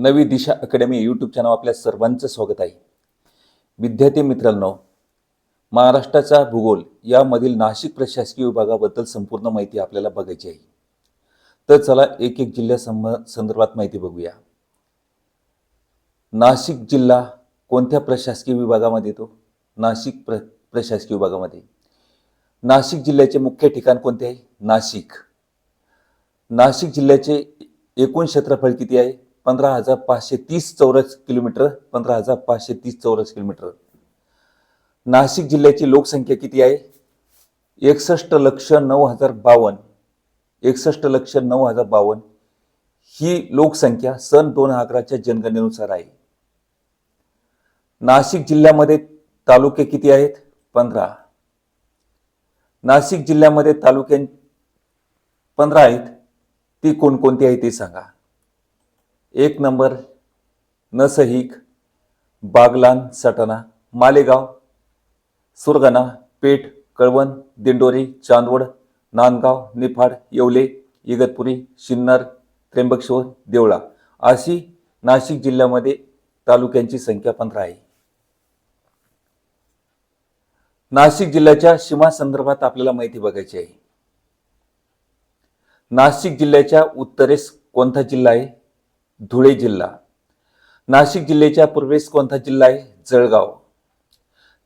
नवी दिशा academy YouTube channel आपल्या सर्वांचं स्वागत आहे. विद्यार्थी मित्रांनो महाराष्ट्राचा भूगोल यामधील नाशिक प्रशासकीय विभागाबद्दल संपूर्ण माहिती आपल्याला बघायची आहे. तर चला एक एक जिल्ह्या संदर्भात माहिती बघूया. नाशिक जिल्हा कोणत्या प्रशासकीय विभागामध्ये येतो? नाशिक प्र प्रशासकीय विभागामध्ये. नाशिक जिल्ह्याचे मुख्य ठिकाण कोणते आहे? नाशिक. नाशिक जिल्ह्याचे एकूण क्षेत्रफळ किती आहे? पंधरा हजार पाचशे तीस चौरस किलोमीटर पंधरा हजार पाचशे तीस चौरस किलोमीटर. नाशिक जिल्ह्याची लोकसंख्या किती आहे? एकसष्ट लक्ष नऊ हजार बावन्न. एकसष्ट लक्ष नऊ हजार बावन्न. ही लोकसंख्या सन दोन अकराच्या जनगणनेनुसार आहे. नाशिक जिल्ह्यामध्ये तालुके किती आहेत? पंधरा. नाशिक जिल्ह्यामध्ये तालुक्यां पंधरा आहेत. ती कोणकोणती आहे ते सांगा. एक नंबर नसहीक बागलान सटाणा मालेगाव सुरगाणा पेठ कळवण दिंडोरी चांदवड नांदगाव निफाड येवले इगतपुरी शिन्नर त्र्यंबकेश्वर देवळा अशी नाशिक जिल्ह्यामध्ये तालुक्यांची संख्या पंधरा आहे. नाशिक जिल्ह्याच्या सीमा संदर्भात आपल्याला माहिती बघायची आहे. नाशिक जिल्ह्याच्या उत्तरेस कोणता जिल्हा आहे? धुळे जिल्हा. नाशिक जिल्ह्याच्या पूर्वेस कोणता जिल्हा आहे? जळगाव.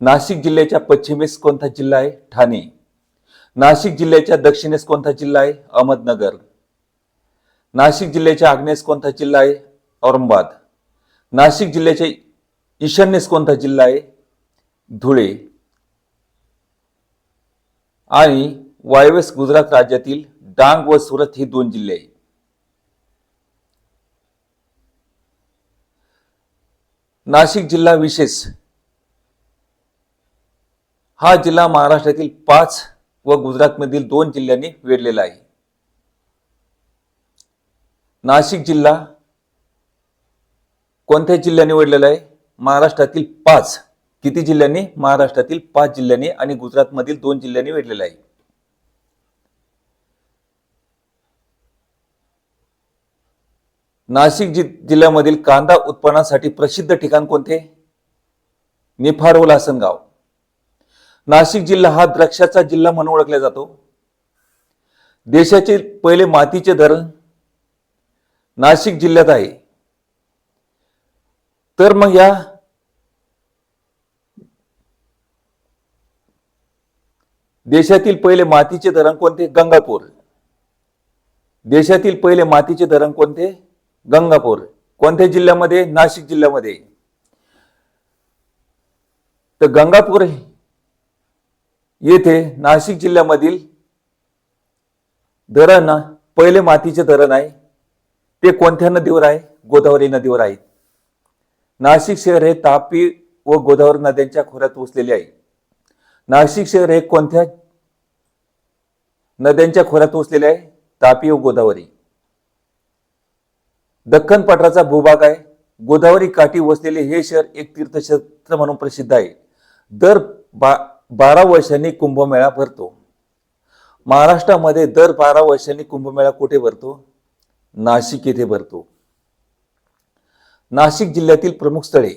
नाशिक जिल्ह्याच्या पश्चिमेस कोणता जिल्हा आहे? ठाणे. नाशिक जिल्ह्याच्या दक्षिणेस कोणता जिल्हा आहे? अहमदनगर. नाशिक जिल्ह्याच्या आग्नेस कोणता जिल्हा आहे? औरंगाबाद. नाशिक जिल्ह्याच्या ईशान्येस कोणता जिल्हा आहे? धुळे. आणि वायव्यस गुजरात राज्यातील डांग व सुरत ही दोन जिल्हे आहेत. नाशिक जिल्हा विशेष हा जिल्हा महाराष्ट्रातील पाच व गुजरातमधील दोन जिल्ह्यांनी वेढलेला आहे. नाशिक जिल्हा कोणत्या जिल्ह्याने वेढलेला आहे? महाराष्ट्रातील पाच. किती जिल्ह्यांनी? महाराष्ट्रातील पाच जिल्ह्यांनी आणि गुजरातमधील दोन जिल्ह्यांनी वेढलेला आहे. नाशिक जि जिल्ह्यामधील कांदा उत्पन्नासाठी प्रसिद्ध ठिकाण कोणते? निफाड व लासनगाव नाशिक जिल्हा हा द्राक्षाचा जिल्हा म्हणून ओळखला जातो. देशाचे पहिले मातीचे धरण नाशिक जिल्ह्यात आहे. तर मग या देशातील पहिले मातीचे धरण कोणते? गंगापूर. देशातील पहिले मातीचे धरण कोणते? गंगापूर कोणत्या जिल्ह्यामध्ये? नाशिक जिल्ह्यामध्ये. तर गंगापूर येथे नाशिक जिल्ह्यामधील धरण पहिले मातीचे धरण आहे. ते कोणत्या नदीवर आहे? गोदावरी नदीवर आहे. नाशिक शहर हे तापी व गोदावरी नद्यांच्या खोऱ्यात वसलेले आहे. नाशिक शहर हे कोणत्या नद्यांच्या खोऱ्यात वसलेले आहे? तापी व गोदावरी. दख्खन पठाराचा भूभाग आहे. गोदावरी काठी वसलेले हे शहर एक तीर्थक्षेत्र म्हणून प्रसिद्ध आहे. दर बा बारा वर्षांनी कुंभमेळा भरतो. महाराष्ट्रामध्ये दर बारा वर्षांनी कुंभमेळा कुठे भरतो? नाशिक येथे भरतो. नाशिक जिल्ह्यातील प्रमुख स्थळे.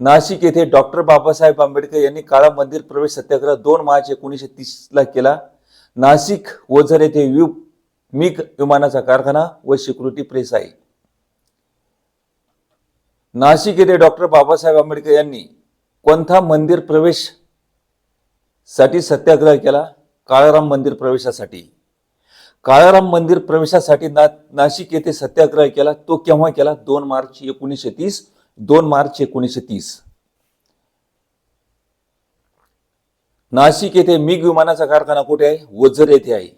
नाशिक येथे डॉक्टर बाबासाहेब आंबेडकर यांनी काळा मंदिर प्रवेश सत्याग्रह दोन मार्च एकोणीसशे तीसला केला. नाशिक ओझर येथे यू मिग विमानाचा कारखाना व सिक्युरिटी प्रेस आहे नाशिक येथे डॉक्टर बाबासाहेब आंबेडकर यांनी कोणता मंदिर प्रवेशसाठी सत्याग्रह केला? काळाराम मंदिर प्रवेशासाठी. काळाराम मंदिर प्रवेशासाठी ना नाशिक येथे सत्याग्रह केला? तो केव्हा केला? दोन मार्च एकोणीसशे तीस दोन मार्च एकोणीसशे तीस. नाशिक येथे मिग विमानाचा कारखाना कुठे आहे? ओझर येथे आहे.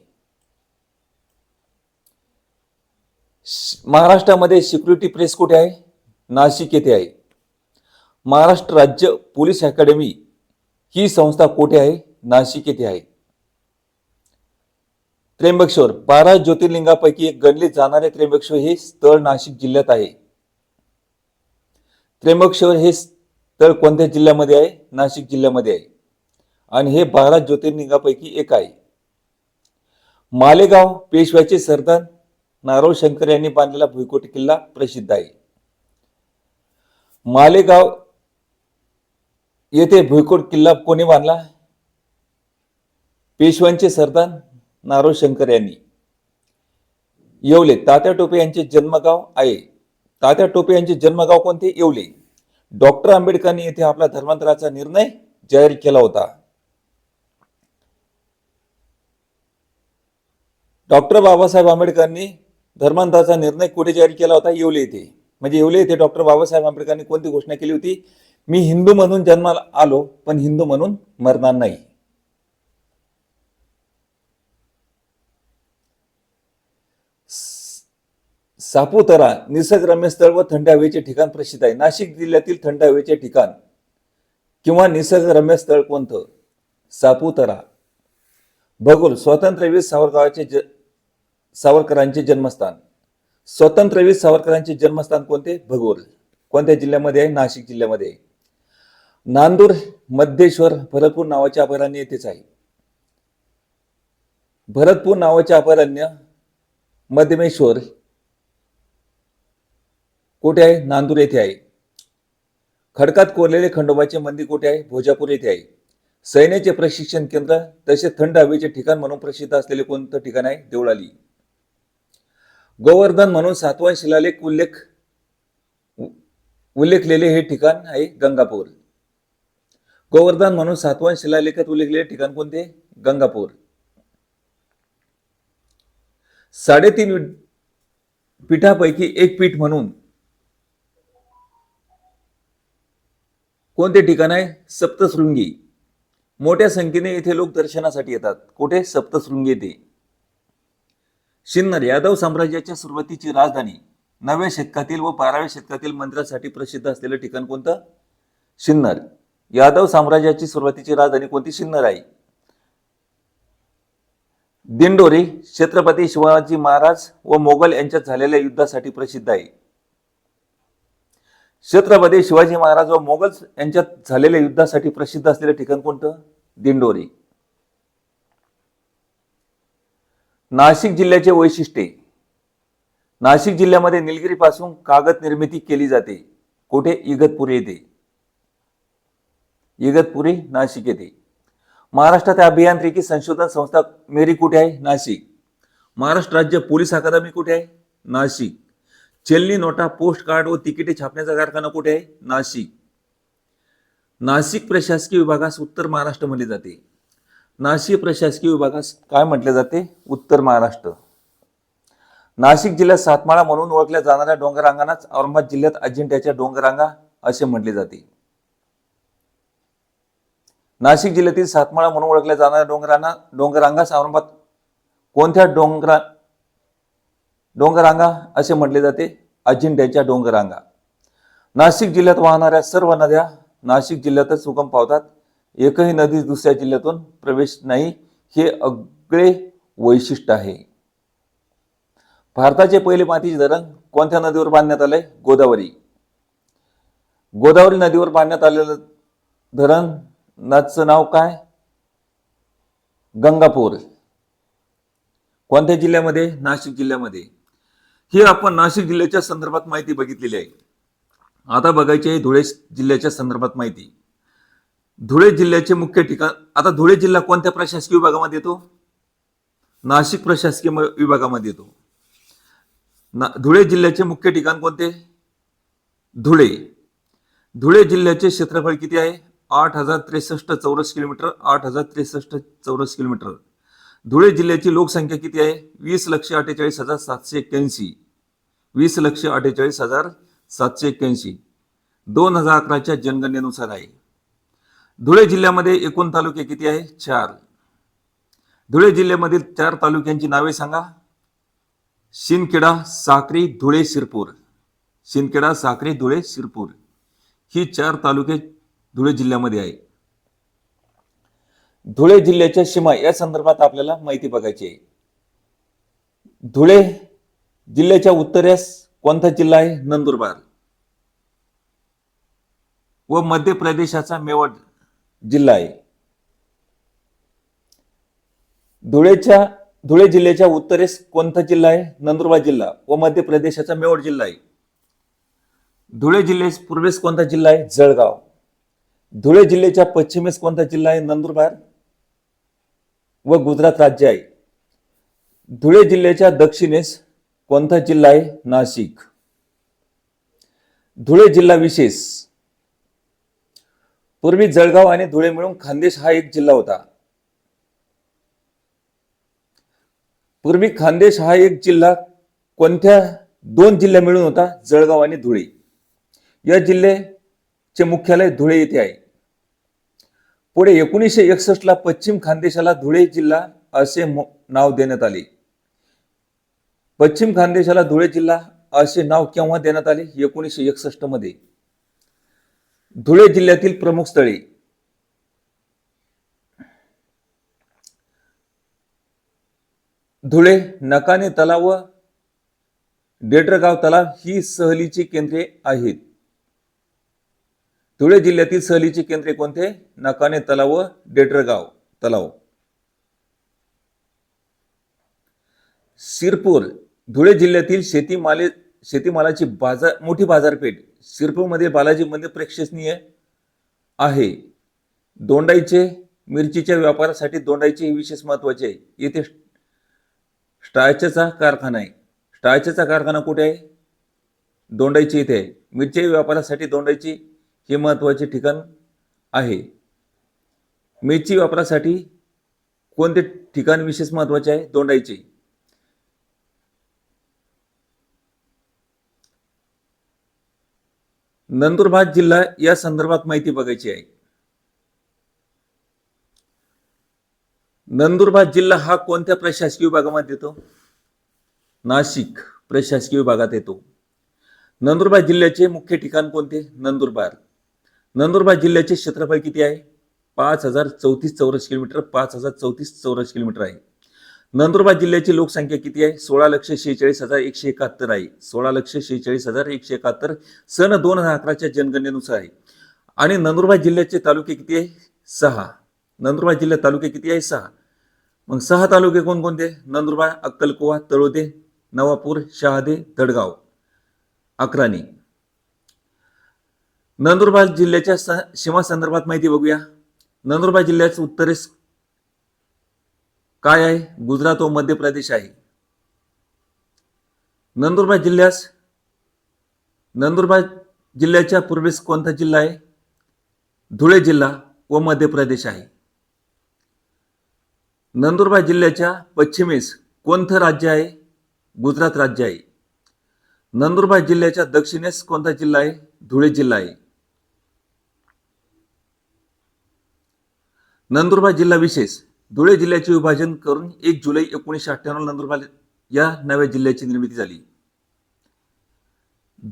महाराष्ट्रामध्ये सिक्युरिटी प्रेस कुठे आहे? नाशिक येथे आहे. महाराष्ट्र राज्य पोलीस अकॅडमी ही संस्था कुठे आहे? नाशिक येथे आहे. त्र्यंबकेश्वर बारा ज्योतिर्लिंगापैकी एक गणले जाणारे त्र्यंबकेश्वर हे स्थळ नाशिक जिल्ह्यात आहे. त्र्यंबकेश्वर हे स्थळ कोणत्या जिल्ह्यामध्ये आहे? नाशिक जिल्ह्यामध्ये आहे. आणि हे बारा ज्योतिर्लिंगापैकी एक आहे. मालेगाव पेशव्याचे सरदार नारोळ शंकर यांनी बांधलेला भुईकोट किल्ला प्रसिद्ध आहे. मालेगाव येथे भुईकोट किल्ला कोणी बांधला? पेशव्यांचे सरदार नारोळ शंकर यांनी. येवले तात्या टोपे यांचे जन्मगाव आहे. तात्या टोपे यांचे जन्मगाव कोणते? येवले. डॉक्टर आंबेडकरांनी येथे आपला धर्मांतराचा निर्णय जाहीर केला होता. डॉक्टर बाबासाहेब आंबेडकरांनी धर्मांतराचा निर्णय कुठे जाहीर केला होता? येवले येथे. म्हणजे येवले येथे डॉक्टर बाबासाहेब आंबेडकरांनी कोणती घोषणा केली होती? मी हिंदू म्हणून जन्माला आलो पण हिंदू म्हणून मरणार नाही. सापुतारा निसर्गरम्य स्थळ व थंड हवेचे ठिकाण प्रसिद्ध आहे. नाशिक जिल्ह्यातील थंड हवेचे ठिकाण किंवा निसर्गरम्य स्थळ कोणतं? सापुतारा. भगोल स्वातंत्र्यवीर सावरगावाचे ज सावरकरांचे जन्मस्थान. स्वतंत्रवीर सावरकरांचे जन्मस्थान कोणते? भगोल. कोणत्या जिल्ह्यामध्ये आहे? नाशिक जिल्ह्यामध्ये आहे. नांदूर मध्येश्वर भरतपूर नावाचे अभयारण्य येथेच आहे. भरतपूर नावाचे अभयारण्य मध्यमेश्वर कुठे आहे? नांदूर येथे आहे. खडकात कोरलेले खंडोबाचे मंदिर कुठे आहे? भोजापूर येथे आहे. सैन्याचे प्रशिक्षण केंद्र तसेच थंड हवेचे ठिकाण म्हणून प्रसिद्ध असलेले कोणतं ठिकाण आहे? देवळाली. गोवर्धन म्हणून सातवा शिलालेख उल्लेख उल्लेखलेले हे ठिकाण आहे गंगापूर. गोवर्धन म्हणून सातवा शिलालेखात उल्लेखलेले ठिकाण कोणते? गंगापूर. साडेतीन पीठापैकी एक पीठ म्हणून कोणते ठिकाण आहे? सप्तशृंगी. मोठ्या संख्येने येथे लोक दर्शनासाठी येतात. कुठे? सप्तशृंगी येथे. शिन्नर यादव साम्राज्याच्या सुरुवातीची राजधानी नव्या शतकातील व बाराव्या शतकातील मंदिरासाठी प्रसिद्ध असलेलं ठिकाण कोणतं? शिन्नर. यादव साम्राज्याची सुरुवातीची राजधानी कोणती? शिन्नर आहे. दिंडोरी छत्रपती शिवाजी महाराज व मोगल यांच्यात झालेल्या युद्धासाठी प्रसिद्ध आहे. छत्रपती शिवाजी महाराज व मोगल यांच्यात झालेल्या युद्धासाठी प्रसिद्ध असलेलं ठिकाण कोणतं? दिंडोरी. नाशिक जिल्ह्याचे वैशिष्ट्ये. नाशिक जिल्ह्यामध्ये निलगिरीपासून कागद निर्मिती केली जाते. कुठे? इगतपुरी येथे. इगतपुरी नाशिक येथे. महाराष्ट्रात अभियांत्रिकी संशोधन संस्था मेरी कुठे आहे? नाशिक. महाराष्ट्र राज्य पोलीस अकादमी कुठे आहे? नाशिक. चेल्ली नोटा पोस्ट कार्ड व तिकिटे छापण्याचा कारखाना कुठे आहे? नाशिक. नाशिक प्रशासकीय विभागास उत्तर महाराष्ट्र म्हणले जाते. नाशिक प्रशासकीय विभागास काय म्हटले जाते? उत्तर महाराष्ट्र. नाशिक जिल्ह्यात सातमाळा म्हणून ओळखल्या जाणाऱ्या डोंगरांगानाच औरंगाबाद जिल्ह्यात अजिंठ्याच्या डोंगरांगा असे म्हटले जाते. नाशिक जिल्ह्यातील सातमाळा म्हणून ओळखल्या जाणाऱ्या डोंगरांना डोंगरांगास औरंगाबाद कोणत्या डोंगरा डोंगरांगा असे म्हटले जाते? अजिंठ्याच्या डोंगरांगा. नाशिक जिल्ह्यात वाहणाऱ्या सर्व नद्या नाशिक जिल्ह्यातच उगम पावतात. एकही नदी दुसऱ्या जिल्ह्यातून प्रवेश नाही हे अगळे वैशिष्ट्य आहे. भारताचे पहिले मातीचे धरण कोणत्या नदीवर बांधण्यात आलंय? गोदावरी. गोदावरी नदीवर बांधण्यात आलेलं धरण नदचं नाव काय? गंगापूर. कोणत्या जिल्ह्यामध्ये? नाशिक जिल्ह्यामध्ये. ही आपण नाशिक जिल्ह्याच्या संदर्भात माहिती बघितलेली आहे. आता बघायची आहे धुळे जिल्ह्याच्या संदर्भात माहिती. धुळे जिल्ह्याचे मुख्य ठिकाण आता धुळे जिल्हा कोणत्या प्रशासकीय विभागामध्ये येतो? नाशिक प्रशासकीय म- विभागामध्ये येतो. ना धुळे जिल्ह्याचे मुख्य ठिकाण कोणते? धुळे. धुळे जिल्ह्याचे क्षेत्रफळ किती आहे? आठ हजार त्रेसष्ट चौरस किलोमीटर आठ हजार त्रेसष्ट चौरस किलोमीटर. धुळे जिल्ह्याची लोकसंख्या किती आहे? वीस लक्ष अठ्ठेचाळीस हजार सातशे एक्क्याऐंशी. वीस लक्ष अठ्ठेचाळीस हजार सातशे एक्क्याऐंशी. दोन हजार अकराच्या जनगणनेनुसार आहे. धुळे जिल्ह्यामध्ये एकूण तालुके किती आहे? चार. धुळे जिल्ह्यामधील चार तालुक्यांची नावे सांगा. शिंदखेडा साक्री धुळे शिरपूर. शिंदखेडा साक्री धुळे शिरपूर. ही चार तालुके धुळे जिल्ह्यामध्ये आहे. धुळे जिल्ह्याच्या सीमा या संदर्भात आपल्याला माहिती बघायची आहे. धुळे जिल्ह्याच्या उत्तरेस कोणता जिल्हा आहे? नंदुरबार. व मध्य प्रदेशाचा मेवाड जिल्हा आहे. धुळेच्या धुळे जिल्ह्याच्या उत्तरेस कोणता जिल्हा आहे? नंदुरबार जिल्हा व मध्य प्रदेशाचा मेवड जिल्हा आहे. धुळे जिल्ह्यास पूर्वेस कोणता जिल्हा आहे? जळगाव. धुळे जिल्ह्याच्या पश्चिमेस कोणता जिल्हा आहे? नंदुरबार व गुजरात राज्य आहे. धुळे जिल्ह्याच्या दक्षिणेस कोणता जिल्हा आहे? नाशिक. धुळे जिल्हा विशेष पूर्वी जळगाव आणि धुळे मिळून खानदेश हा एक जिल्हा होता. पूर्वी खानदेश हा एक जिल्हा कोणत्या दोन जिल्हे मिळून होता? जळगाव आणि धुळे. या जिल्ह्याचे मुख्यालय धुळे येथे आहे. पुढे एकोणीसशे एकसष्ट ला पश्चिम खानदेशाला धुळे जिल्हा असे नाव देण्यात आले. पश्चिम खानदेशाला धुळे जिल्हा असे नाव केव्हा देण्यात आले? एकोणीसशे एकसष्टमध्ये. धुळे जिल्ह्यातील प्रमुख स्थळे. धुळे नकाने तलाव व डेडरगाव तलाव ही सहलीची केंद्रे आहेत. धुळे जिल्ह्यातील सहलीची केंद्रे कोणते? नकाने तलाव व डेडरगाव तलाव. शिरपूर धुळे जिल्ह्यातील शेतीमाले शेतीमालाची बाजार मोठी बाजारपेठ शिरपूरमध्ये बालाजी मंदिर प्रेक्षणीय आहे. दोंडाईचे मिरचीच्या व्यापारासाठी दोंडाईचे हे विशेष महत्त्वाचे आहे. येथे स्टायचचा कारखाना आहे. स्टायचचा कारखाना कुठे आहे? दोंडाईची इथे आहे. मिरची व्यापारासाठी दोंडाईची हे महत्त्वाचे ठिकाण आहे. मिरची वापरासाठी कोणते ठिकाण विशेष महत्त्वाचे आहे? दोंडाईचे. नंदुरबार जिल्हा या संदर्भात माहिती बघायची आहे. नंदुरबार जिल्हा हा कोणत्या प्रशासकीय विभागामध्ये येतो? नाशिक प्रशासकीय विभागात येतो. नंदुरबार जिल्ह्याचे मुख्य ठिकाण कोणते? नंदुरबार. नंदुरबार जिल्ह्याचे क्षेत्रफळ किती आहे? पाच हजार चौतीस चौरस किलोमीटर पाच हजार चौतीस चौरस किलोमीटर आहे. नंदुरबार जिल्ह्याची लोकसंख्या किती आहे? सोळा लक्ष शेहेचाळीस हजार एकशे एकाहत्तर आहे. सोळा लक्ष शेहेचाळीस हजार एकशे एकाहत्तर सन दोन हजार अकराच्या जनगणनेनुसार आहे. आणि नंदुरबार जिल्ह्याचे तालुके किती आहे? सहा. नंदुरबार जिल्ह्यात तालुके किती आहे? सहा. मग सहा तालुके कोणकोणते? नंदुरबार अक्कलकोवा तळोदे नवापूर शहादे दडगाव अकराणी नंदुरबार जिल्ह्याच्या स- सीमा संदर्भात माहिती बघूया. नंदुरबार जिल्ह्याचं उत्तरेस काय आहे? गुजरात व मध्य प्रदेश आहे. नंदुरबार जिल्ह्यास नंदुरबार जिल्ह्याच्या पूर्वेस कोणता जिल्हा आहे? धुळे जिल्हा व मध्य प्रदेश आहे. नंदुरबार जिल्ह्याच्या पश्चिमेस कोणतं राज्य आहे? गुजरात राज्य आहे. नंदुरबार जिल्ह्याच्या दक्षिणेस कोणता जिल्हा आहे? धुळे जिल्हा आहे. नंदुरबार जिल्हा विशेष धुळे जिल्ह्याचे विभाजन करून एक जुलै एकोणीसशे अठ्ठ्याण्णव नंदुरबार या नव्या जिल्ह्याची निर्मिती झाली.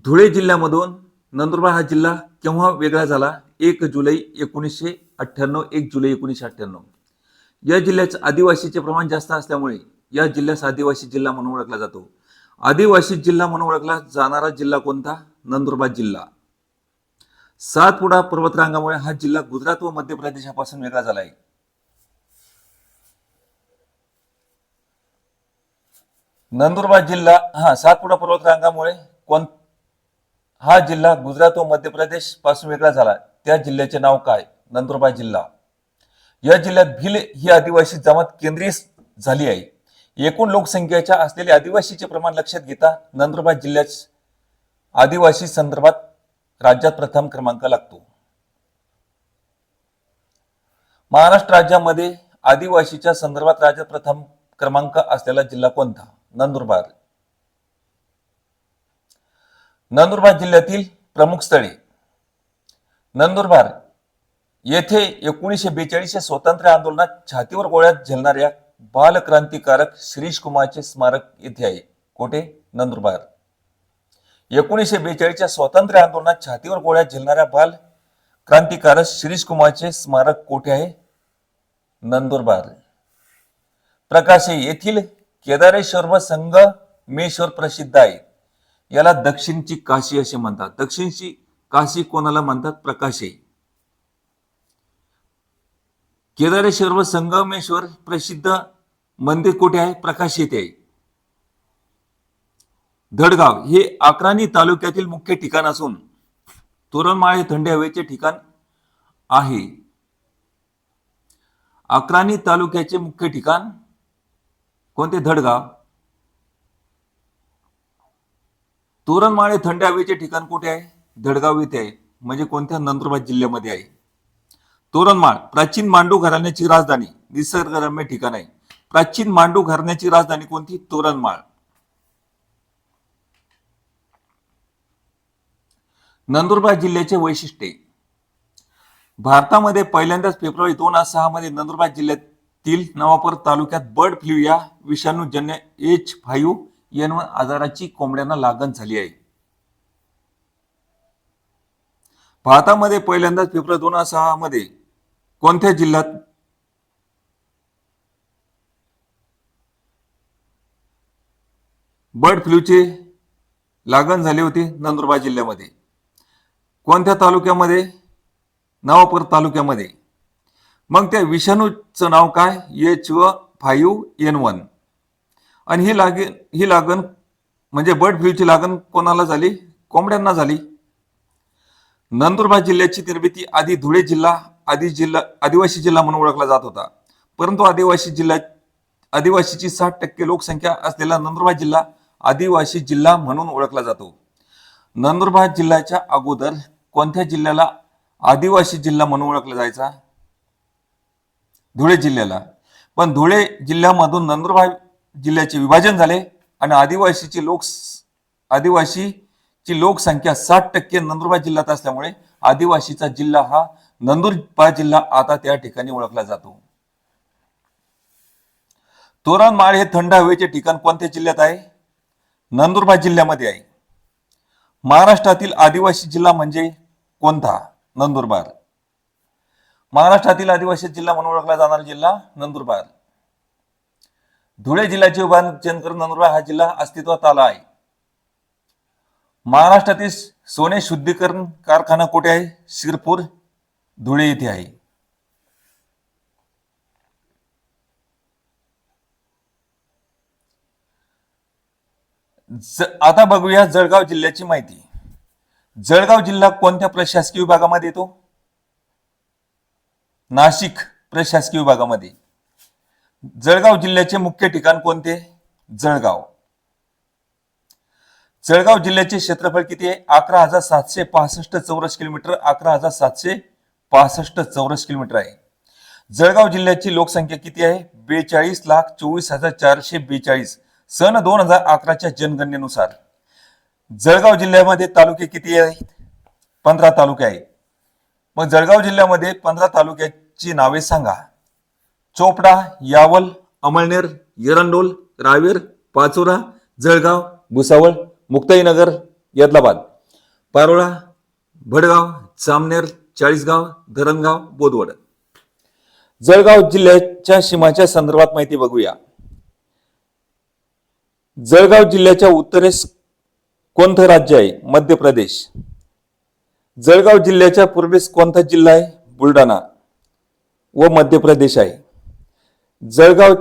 धुळे जिल्ह्यामधून नंदुरबार हा जिल्हा केव्हा वेगळा झाला? एक जुलै एकोणीसशे अठ्ठ्याण्णव एक जुलै एकोणीसशे अठ्ठ्याण्णव. या जिल्ह्याचं आदिवासीचे प्रमाण जास्त असल्यामुळे या जिल्ह्यास आदिवासी जिल्हा म्हणून ओळखला जातो. आदिवासी जिल्हा म्हणून ओळखला जाणारा जिल्हा कोणता? नंदुरबार जिल्हा. सातपुडा पर्वतरांगामुळे हा जिल्हा गुजरात व मध्य प्रदेशापासून वेगळा झाला आहे नंदुरबार जिल्हा हा सातपुडा पर्वतरांगामुळे कोण हा जिल्हा गुजरात व मध्य प्रदेशपासून वेगळा झाला. त्या जिल्ह्याचे नाव काय? नंदुरबार जिल्हा. या जिल्ह्यात भिल ही आदिवासी जमात केंद्रीय झाली आहे. एकूण लोकसंख्येच्या असलेले आदिवासीचे प्रमाण लक्षात घेता नंदुरबार जिल्ह्यात आदिवासी संदर्भात राज्यात प्रथम क्रमांक लागतो. महाराष्ट्र राज्यामध्ये आदिवासीच्या संदर्भात राज्यात प्रथम क्रमांक असलेला जिल्हा कोणता? नंदुरबार. नंदुरबार जिल्ह्यातील प्रमुख स्थळे नंदुरबार येथे एकोणीसशे बेचाळीसच्या स्वातंत्र्य आंदोलनात छातीवर गोळ्यात झेलणाऱ्या बालक्रांतिकारक श्रीश कुमारचे स्मारक येथे आहे. कोठे? नंदुरबार. एकोणीसशे बेचाळीसच्या स्वातंत्र्य आंदोलनात छातीवर गोळ्यात झेलणाऱ्या बाल क्रांतिकारक श्रीश कुमारचे स्मारक कोठे आहे? नंदुरबार. प्रकाशे येथील केदारेश्वर व संगमेश्वर प्रसिद्ध आहे. याला दक्षिणची काशी असे म्हणतात. दक्षिणची काशी कोणाला म्हणतात? प्रकाशे. केदारेश्वर व संगमेश्वर प्रसिद्ध मंदिर कुठे आहे? प्रकाश येथे आहे. धडगाव हे अक्राणी तालुक्यातील मुख्य ठिकाण असून तोरणमाळ हे थंड हवेचे ठिकाण आहे. अक्राणी तालुक्याचे मुख्य ठिकाण कोणते धडगाव? तोरणमाळ हे थंड हवेचे ठिकाण कुठे आहे? धडगाव येथे आहे. म्हणजे कोणत्या नंदुरबार जिल्ह्यामध्ये आहे? तोरणमाळ प्राचीन मांडू घराण्याची राजधानी निसर्गरम्य ठिकाण आहे. प्राचीन मांडू घराण्याची राजधानी कोणती? तोरणमाळ. नंदुरबार जिल्ह्याचे वैशिष्ट्ये. भारतामध्ये पहिल्यांदाच फेब्रुवारी दोन हजार सहा मध्ये नंदुरबार तील नवापूर तालुक्यात बर्ड फ्लू या विषाणूजन्य एच फाईव्ह एन वन आजाराची कोंबड्यांना लागण झाली आहे. भारतामध्ये पहिल्यांदाच फेब्रुवारी दोन हजार सहा मध्ये कोणत्या जिल्ह्यात बर्ड फ्लूचे लागण झाले होते? नंदुरबार जिल्ह्यामध्ये. कोणत्या तालुक्यामध्ये? नवापूर तालुक्यामध्ये. मग त्या विषाणूचं नाव काय? एच व फाईव्ह एन वन आणि ही लागे ही लागण म्हणजे बर्ड फ्लूची लागण कोणाला झाली? कोंबड्यांना झाली. नंदुरबार जिल्ह्याची निर्मिती आधी धुळे जिल्हा आधी जिल्हा आदिवासी जिल्हा म्हणून ओळखला जात होता. परंतु आदिवासी जिल्ह्यात आदिवासीची साठ टक्के लोकसंख्या असलेला नंदुरबार जिल्हा आदिवासी जिल्हा म्हणून ओळखला जातो. नंदुरबार जिल्ह्याच्या अगोदर कोणत्या जिल्ह्याला आदिवासी जिल्हा म्हणून ओळखला जायचा? धुळे जिल्ह्याला. पण धुळे जिल्ह्यामधून नंदुरबार जिल्ह्याचे विभाजन झाले आणि आदिवासीची लोक आदिवासीची लोकसंख्या साठ टक्के नंदुरबार जिल्ह्यात असल्यामुळे आदिवासीचा जिल्हा हा नंदुरबार जिल्हा आता त्या ठिकाणी ओळखला जातो. तोरणमाळ हे थंड हवेचे ठिकाण कोणत्या जिल्ह्यात आहे? नंदुरबार जिल्ह्यामध्ये आहे. महाराष्ट्रातील आदिवासी जिल्हा म्हणजे कोणता? नंदुरबार. महाराष्ट्रातील आदिवासी जिल्हा म्हणून ओळखला जाणारा जिल्हा नंदुरबार. धुळे जिल्ह्याचे विभाजन करून नंदुरबार हा जिल्हा अस्तित्वात आला आहे. महाराष्ट्रातील सोने शुद्धीकरण कारखाना कुठे आहे? शिरपूर धुळे येथे आहे. ज- आता बघूया जळगाव जिल्ह्याची माहिती. जळगाव जिल्हा कोणत्या प्रशासकीय विभागामध्ये येतो? नाशिक प्रशासकीय विभागामध्ये. जळगाव जिल्ह्याचे मुख्य ठिकाण कोणते? जळगाव. जळगाव जिल्ह्याचे क्षेत्रफळ किती आहे? अकरा हजार सातशे पासष्ट चौरस किलोमीटर अकरा हजार सातशे पासष्ट चौरस किलोमीटर आहे. जळगाव जिल्ह्याची लोकसंख्या किती आहे? बेचाळीस लाख चोवीस हजार चारशे बेचाळीस. सन दोन हजार अकराच्या जनगणनेनुसार. जळगाव जिल्ह्यामध्ये तालुके किती आहेत? पंधरा तालुके आहेत. मग जळगाव जिल्ह्यामध्ये पंधरा तालुक्याची नावे सांगा. चोपडा यावल अमळनेर येरंडोल रावेर पाचोरा जळगाव भुसावळ मुक्ताईनगर यदलाबाद पारोळा भडगाव जामनेर चाळीसगाव धरणगाव बोदवड जळगाव जिल्ह्याच्या सीमाच्या संदर्भात माहिती बघूया. जळगाव जिल्ह्याच्या उत्तरेस कोणतं राज्य आहे? मध्य प्रदेश. जळगाव जिल्ह्याच्या पूर्वेस कोणता जिल्हा आहे? बुलढाणा व मध्य प्रदेश आहे. जळगाव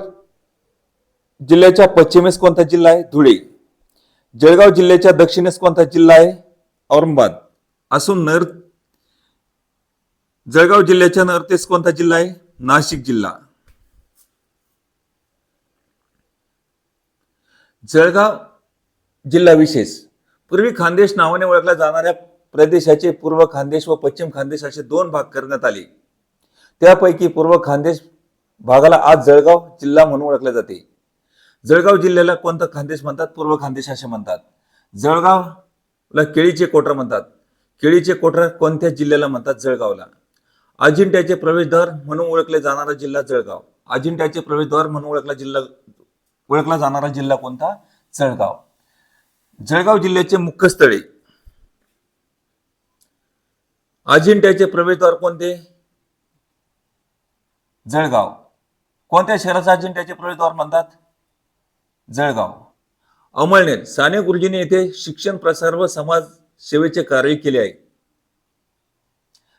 जिल्ह्याच्या पश्चिमेस कोणता जिल्हा आहे? धुळे. जळगाव जिल्ह्याच्या दक्षिणेस कोणता जिल्हा आहे? औरंगाबाद. असून नर जळगाव जिल्ह्याच्या नर्तेस कोणता जिल्हा आहे? नाशिक जिल्हा. जळगाव जिल्हा विशेष. पूर्वी खानदेश नावाने ओळखल्या जाणाऱ्या प्रदेशाचे पूर्व खानदेश व पश्चिम खानदेश असे दोन भाग करण्यात आले. त्यापैकी पूर्व खानदेश भागाला आज जळगाव जिल्हा म्हणून ओळखले जाते. जळगाव जिल्ह्याला कोणता खानदेश म्हणतात? पूर्व खानदेश असे म्हणतात. जळगावला केळीचे कोटर म्हणतात. केळीचे कोटर कोणत्या जिल्ह्याला म्हणतात? जळगावला. अजिंठ्याचे प्रवेशद्वार म्हणून ओळखले जाणारा जिल्हा जळगाव. अजिंठ्याचे प्रवेशद्वार म्हणून ओळखला जिल्हा ओळखला जाणारा जिल्हा कोणता? जळगाव. जळगाव जिल्ह्याचे मुख्य स्थळे. अजिंठ्याचे प्रवेशद्वार कोणते? जळगाव. कोणत्या शहराचा अजिंठ्याचे प्रवेशद्वार म्हणतात? जळगाव. अमळनेर. साने गुरुजींनी येथे शिक्षण प्रसार व समाज सेवेचे कार्य केले आहे.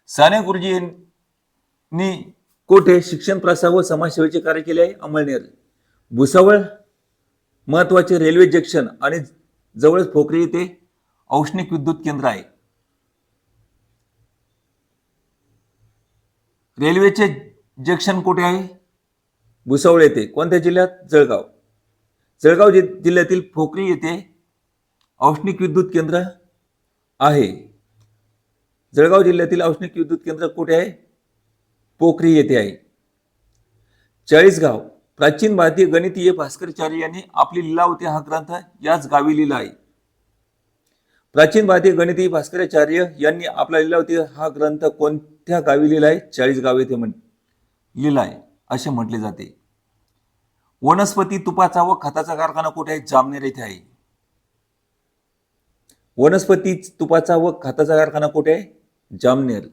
साने गुरुजींनी कोठे शिक्षण प्रसार व समाजसेवेचे कार्य केले आहे? अमळनेर. भुसावळ महत्त्वाचे रेल्वे जंक्शन आणि जवळच पोखरी येथे औष्णिक विद्युत केंद्र आहे. रेल्वेचे जंक्शन कुठे आहे? भुसावळ येथे. कोणत्या जिल्ह्यात? जळगाव. जळगाव जि जिल्ह्यातील फोकरी येथे औष्णिक विद्युत केंद्र आहे. जळगाव जिल्ह्यातील औष्णिक विद्युत केंद्र कुठे आहे? पोखरी येथे आहे. चाळीसगाव. प्राचीन भारतीय गणितीय भास्करचार्य यांनी आपली लीलावती हा ग्रंथ याच गावी लिहिला आहे. प्राचीन भारतीय गणिती भास्कराचार्य यांनी आपला लिलावती हा ग्रंथ कोणत्या गावी लिहिला आहे? चाळीस गावे येथे म्हण लिहिला आहे असे म्हटले जाते. वनस्पती तुपाचा व खताचा कारखाना कुठे आहे? जामनेर येथे आहे. वनस्पती तुपाचा व खताचा कारखाना कुठे आहे? जामनेर.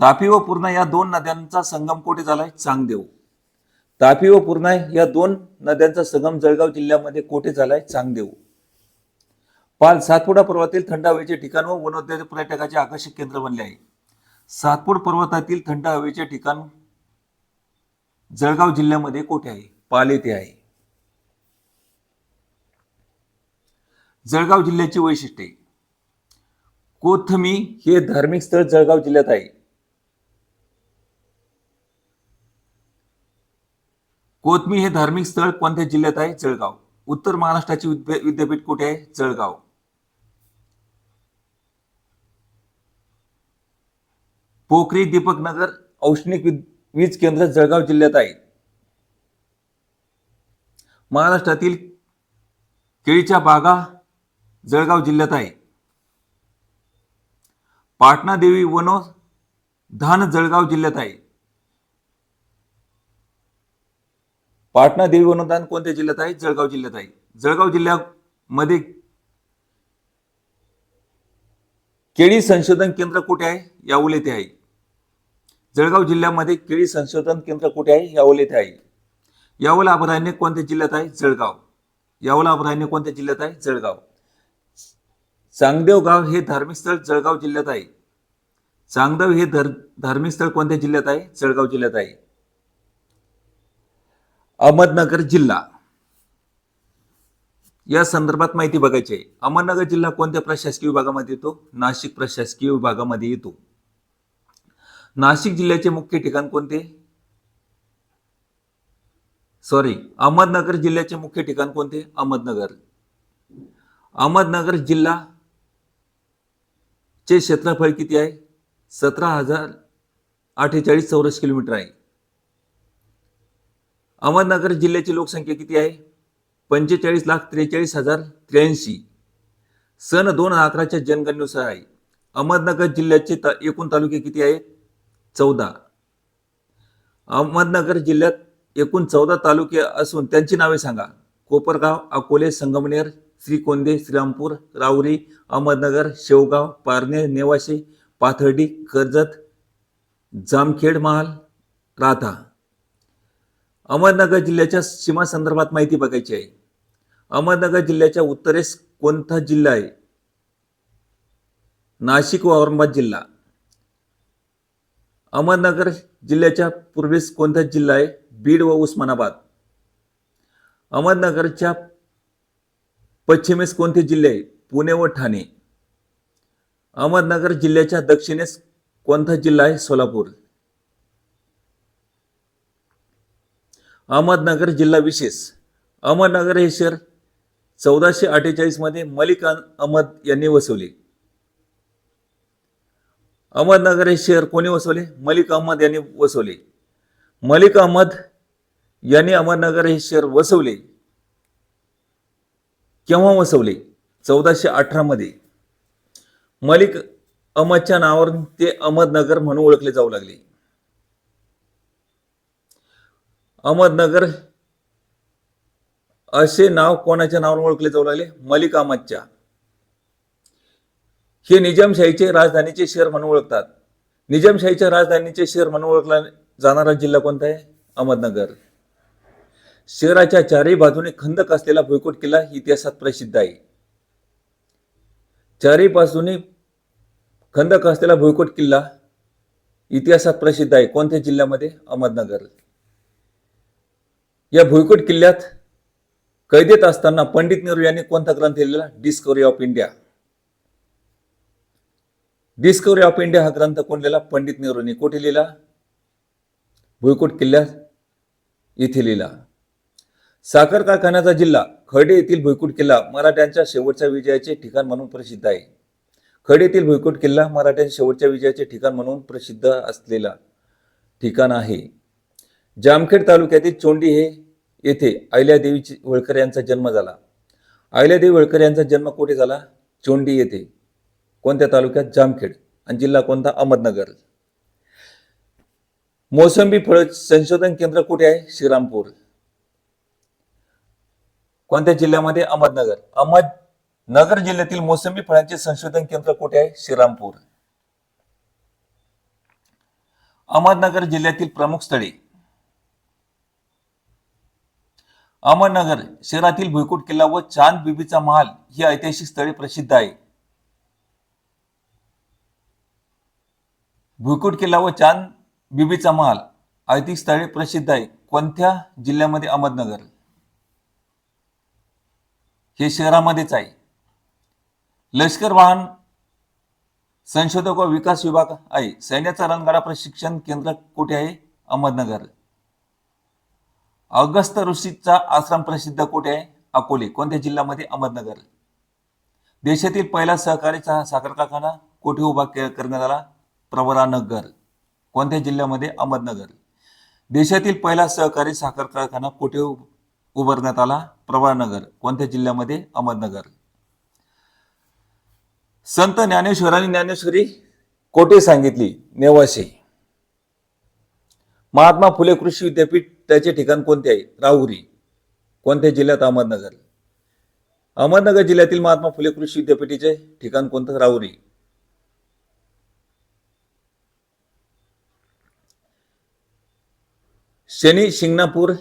तापी व पूर्णा या दोन नद्यांचा संगम कुठे झालाय चांगदेव. तापी व पूर्णा या दोन नद्यांचा संगम जळगाव जिल्ह्यामध्ये कुठे झालाय चांगदेव. पाल सातपुडा पर्वतातील थंड हवेचे ठिकाण व वनोद्यान पर्यटकाचे आकर्षक केंद्र बनले आहे. सातपूर पर्वतातील थंड हवेचे ठिकाण जळगाव जिल्ह्यामध्ये कोठे आहे? पाल येथे आहे. जळगाव जिल्ह्याची वैशिष्ट्ये. कोथमी हे धार्मिक स्थळ जळगाव जिल्ह्यात आहे. कोथमी हे धार्मिक स्थळ कोणत्या जिल्ह्यात आहे? जळगाव. उत्तर महाराष्ट्राची विद्या- विद्यापीठ कुठे आहे? जळगाव. पोखरी दीपक नगर औष्णिक वीज केंद्र जळगाव जिल्ह्यात आहे. महाराष्ट्रातील केळीच्या बागा जळगाव जिल्ह्यात आहे. पाटणा देवी वनो धान जळगाव जिल्ह्यात आहे. पाटणा देवी वनोदान कोणत्या जिल्ह्यात आहे? जळगाव जिल्ह्यात आहे. जळगाव जिल्ह्यामध्ये केळी संशोधन केंद्र कुठे आहे? यावल येथे आहे. जळगाव जिल्ह्यामध्ये केळी संशोधन केंद्र कुठे आहे? यावल येथे आहे. यावल अभयारण्य कोणत्या जिल्ह्यात आहे? जळगाव. यावल अभयारण्य कोणत्या जिल्ह्यात आहे? जळगाव. चांगदेव गाव हे धार्मिक स्थळ जळगाव जिल्ह्यात आहे. चांगदेव हे धर धार्मिक स्थळ कोणत्या जिल्ह्यात आहे? जळगाव जिल्ह्यात आहे. अहमदनगर जिल्हा. या संदर्भात माहिती बघायची आहे. अहमदनगर जिल्हा कोणत्या प्रशासकीय विभागामध्ये येतो? नाशिक प्रशासकीय विभागामध्ये येतो. नाशिक जिल्ह्याचे मुख्य ठिकाण कोणते? सॉरी अहमदनगर जिल्ह्याचे मुख्य ठिकाण कोणते? अहमदनगर. अहमदनगर जिल्हा चे क्षेत्रफळ किती आहे? सतरा हजार अठ्ठेचाळीस चौरस किलोमीटर आहे. अहमदनगर जिल्ह्याची लोकसंख्या किती आहे? पंचेचाळीस लाख त्रेचाळीस हजार त्र्याऐंशी. सन दोन हजार अकराच्या जनगणनेनुसार आहे. अहमदनगर जिल्ह्याचे ता एकूण तालुके किती आहेत चौदा. अहमदनगर जिल्ह्यात एकूण चौदा तालुके असून त्यांची नावे सांगा. कोपरगाव अकोले संगमनेर श्रीकोंदे श्रीरामपूर राऊरी अहमदनगर शेवगाव पारनेर नेवाशे पाथर्डी कर्जत जामखेड महाल राहता अहमदनगर जिल्ह्याच्या सीमा संदर्भात माहिती बघायची आहे. अहमदनगर जिल्ह्याच्या उत्तरेस कोणता जिल्हा आहे? नाशिक व औरंगाबाद जिल्हा. अहमदनगर जिल्ह्याच्या पूर्वेस कोणता जिल्हा आहे? बीड व उस्मानाबाद. अहमदनगरच्या पश्चिमेस कोणते जिल्हे आहे? पुणे व ठाणे. अहमदनगर जिल्ह्याच्या दक्षिणेस कोणता जिल्हा आहे? सोलापूर. अहमदनगर जिल्हा विशेष. अहमदनगर हे शहर चौदाशे अठ्ठेचाळीसमध्ये मलिक अहमद यांनी वसवले. अहमदनगर हे शहर कोणी वसवले? मलिक अहमद यांनी वसवले. मलिक अहमद यांनी अहमदनगर हे शहर वसवले. केव्हा वसवले? चौदाशे अठरा मध्ये. मलिक अहमदच्या नावावरून ते अहमदनगर म्हणून ओळखले जाऊ लागले. अहमदनगर असे नाव कोणाच्या नावावर ओळखले जाऊ लागले? मलिक अहमदच्या. हे निजामशाहीचे राजधानीचे शहर म्हणून ओळखतात. निजामशाहीच्या राजधानीचे शहर म्हणून ओळखला जाणारा जिल्हा कोणता आहे? अहमदनगर. शहराच्या चारही बाजूने खंदक असलेला भुईकोट किल्ला इतिहासात प्रसिद्ध आहे. चारही बाजूने खंदक असलेला भुईकोट किल्ला इतिहासात प्रसिद्ध आहे. कोणत्या जिल्ह्यामध्ये? अहमदनगर. या भुईकोट किल्ल्यात कैदेत असताना पंडित नेहरू यांनी कोणता ग्रंथ लिहिलेला? Discovery of India Discovery of India हा ग्रंथ कोण लिहिला? पंडित नेहरूंनी. कोठे लिहिला? भुईकोट किल्ल्यात येथे लिहिला. साखर कारखान्याचा जिल्हा खडे येथील भुईकोट किल्ला मराठ्यांच्या शेवटच्या विजयाचे ठिकाण म्हणून प्रसिद्ध आहे. खडे येथील भुईकोट किल्ला मराठ्यांच्या शेवटच्या विजयाचे ठिकाण म्हणून प्रसिद्ध असलेला ठिकाण आहे. जामखेड तालुक्यातील चोंडी हे येथे अहिल्यादेवी होळकर यांचा जन्म झाला. अहिल्यादेवी होळकर यांचा जन्म कुठे झाला? चोंडी येथे. कोणत्या तालुक्यात? जामखेड आणि जिल्हा कोणता? अहमदनगर. मोसंबी फळ संशोधन केंद्र कुठे आहे? श्रीरामपूर. कोणत्या जिल्ह्यामध्ये? अहमदनगर. अहमदनगर जिल्ह्यातील मोसंबी फळांचे संशोधन केंद्र कुठे आहे? श्रीरामपूर. अहमदनगर जिल्ह्यातील प्रमुख स्थळे. अहमदनगर शहरातील भुईकोट किल्ला व चांद बिबीचा महाल ही ऐतिहासिक स्थळे प्रसिद्ध आहे. भुईकोट किल्ला व चांद बिबीचा महाल ऐतिहासिक स्थळे प्रसिद्ध आहे. कोणत्या जिल्ह्यामध्ये अहमदनगर? हे शहरामध्येच आहे. लष्कर वाहन संशोधक व विकास विभाग आहे. सैन्याचा रणगाडा प्रशिक्षण केंद्र कुठे आहे? अहमदनगर. अगस्त ऋषीचा आश्रम प्रसिद्ध कुठे आहे? अकोले. कोणत्या जिल्ह्यामध्ये? अहमदनगर. देशातील पहिला सहकारी साखर कारखाना कुठे उभा करण्यात आला? प्रवरानगर कोणत्या जिल्ह्यामध्ये? अहमदनगर. देशातील पहिला सहकारी साखर कारखाना कुठे उभारण्यात आला? प्रवरानगर कोणत्या जिल्ह्यामध्ये? अहमदनगर. संत ज्ञानेश्वरांनी ज्ञानेश्वरी कोठे सांगितली? नेवासे. महात्मा फुले कृषी विद्यापीठ त्याचे ठिकाण कोणते आहे? राहुरी. कोणत्या जिल्ह्यात? अहमदनगर. अहमदनगर जिल्ह्यातील महात्मा फुले कृषी विद्यापीठाचे ठिकाण कोणतं? राहुरी. शनी शिंगणापूर.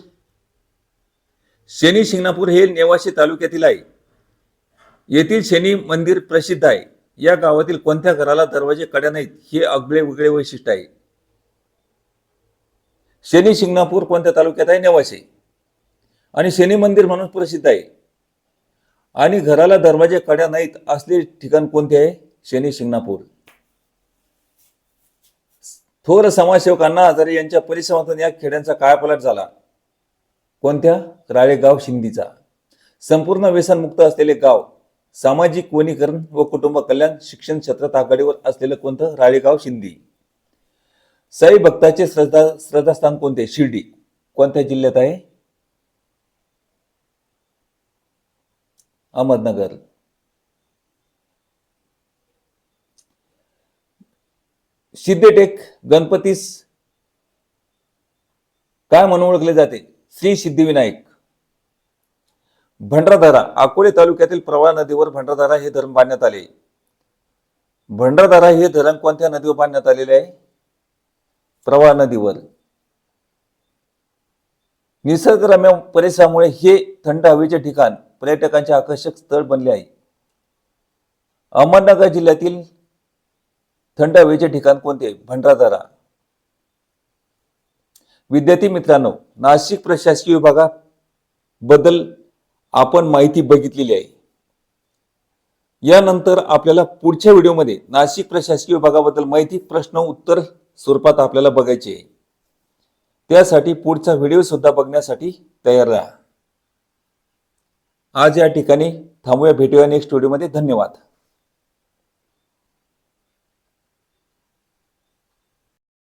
शनी शिंगणापूर हे नेवाशी तालुक्यातील आहे. येथील शनी मंदिर प्रसिद्ध आहे. या गावातील कोणत्या घराला दरवाजे कड्या नाहीत हे अगळे वेगळे वैशिष्ट्य आहे. शनी शिंगणापूर कोणत्या तालुक्यात आहे? नेवासे आणि शनी मंदिर म्हणून प्रसिद्ध आहे. आणि घराला दरवाजे कड्या नाहीत असले ठिकाण कोणते आहे? शनी शिंगणापूर. थोर समाजसेवकांना अण्णा यांच्या परिश्रमातून या खेड्यांचा कायापालट झाला कोणत्या? राळेगाव शिंदीचा. संपूर्ण व्यसनमुक्त असलेले गाव सामाजिक वनीकरण व कुटुंब कल्याण शिक्षण क्षेत्रात आघाडीवर असलेलं कोणतं? राळेगाव शिंदी. साई भक्ताचे श्रद्धा श्रद्धास्थान कोणते? शिर्डी. कोणत्या जिल्ह्यात आहे? अहमदनगर. सिद्धटेक गणपतीस काय म्हणून ओळखले जाते? श्री सिद्धिविनायक. भंडारदारा अकोले तालुक्यातील प्रवाळ नदीवर भंडारदारा हे धरण बांधण्यात आले. भंडारदारा हे धरण कोणत्या नदीवर बांधण्यात आलेले आहे? प्रवाळ नदीवर. निसर्गरम्य परिसरामुळे हे थंड हवेचे ठिकाण पर्यटकांचे आकर्षक स्थळ बनले आहे. अहमदनगर जिल्ह्यातील थंड हवेचे ठिकाण कोणते? भंडारदारा. विद्यार्थी मित्रांनो नाशिक प्रशासकीय विभागाबद्दल आपण माहिती बघितलेली आहे. यानंतर आपल्याला पुढच्या व्हिडिओमध्ये नाशिक प्रशासकीय विभागाबद्दल माहिती प्रश्न उत्तर स्वरूपात आपल्याला बघायचे आहे. त्यासाठी पुढचा व्हिडिओ सुद्धा बघण्यासाठी तयार राहा. आज या ठिकाणी थांबूया भेटूया नेक्स्ट व्हिडिओमध्ये. धन्यवाद.